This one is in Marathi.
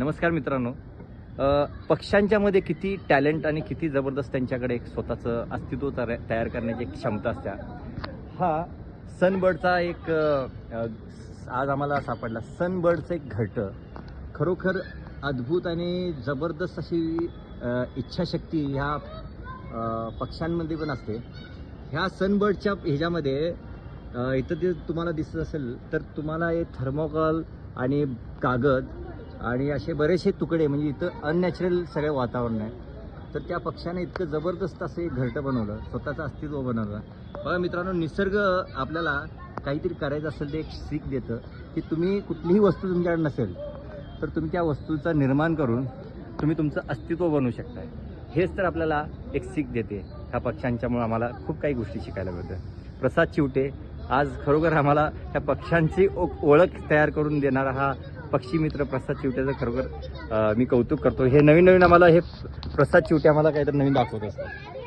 नमस्कार मित्रांनो. अ, पक्ष्यांच्या मध्ये टॅलेंट आणि किती जबरदस्त त्यांच्याकडे एक स्वतःचं अस्तित्व तयार करण्याची एक क्षमता असते. हा सनबर्डचा एक आज आम्हाला सापडला. सनबर्डचं एक घरटं. खरोखर अद्भुत आणि जबरदस्त अशी इच्छाशक्ती ह्या पक्ष्यांमध्ये पण असते. ह्या सनबर्डच्या ह्याच्यामध्ये इथं ते तुम्हाला दिसत असेल तर तुम्हाला हे थर्मोकॉल आणि कागद आणि असे बरेचसे तुकडे म्हणजे इथं अननॅचरल सगळं वातावरण आहे. तर त्या पक्ष्याने इतकं जबरदस्त असं एक घरटं बनवलं स्वतःचं अस्तित्व बनवलं. बघा मित्रांनो निसर्ग आपल्याला काहीतरी करायचं असेल ते एक सीख देतं की तुम्ही कुठलीही वस्तू तुमच्याकडे नसेल तर तुम्ही त्या वस्तूचा निर्माण करून तुम्ही तुमचं अस्तित्व बनवू शकताय. हेच तर आपल्याला एक सीख देते ह्या पक्ष्यांच्यामुळे आम्हाला खूप काही गोष्टी शिकायला मिळतं. प्रसाद चिवटे आज खरोखर आम्हाला ह्या पक्ष्यांची ओ- ओळख तयार करून देणारा हा पक्षी मित्र प्रसाद चिवट्याचं खरोखर मी कौतुक करतो. हे नवीन नवीन आम्हाला हे प्रसाद चिवटे आम्हाला काहीतरी नवीन दाखवत असतात.